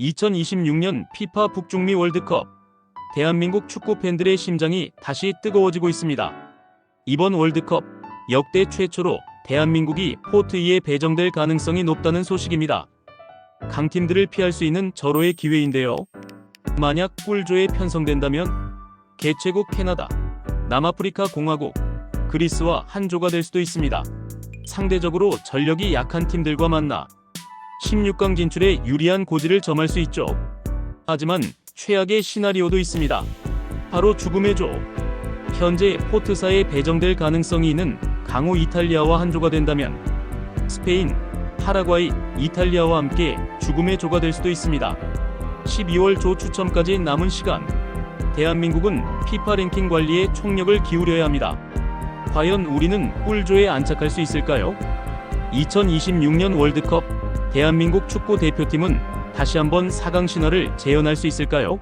2026년 피파 북중미 월드컵 대한민국 축구 팬들의 심장이 다시 뜨거워지고 있습니다. 이번 월드컵 역대 최초로 대한민국이 포트 2에 배정될 가능성이 높다는 소식입니다. 강팀들을 피할 수 있는 절호의 기회인데요. 만약 꿀조에 편성된다면 개최국 캐나다, 남아프리카 공화국, 그리스와 한조가 될 수도 있습니다. 상대적으로 전력이 약한 팀들과 만나 16강 진출에 유리한 고지를 점할 수 있죠. 하지만 최악의 시나리오도 있습니다. 바로 죽음의 조. 현재 포트사에 배정될 가능성이 있는 강호 이탈리아와 한조가 된다면 스페인, 파라과이, 이탈리아와 함께 죽음의 조가 될 수도 있습니다. 12월 조 추첨까지 남은 시간. 대한민국은 피파 랭킹 관리에 총력을 기울여야 합니다. 과연 우리는 꿀조에 안착할 수 있을까요? 2026년 월드컵 대한민국 축구 대표팀은 다시 한번 4강 신화를 재현할 수 있을까요?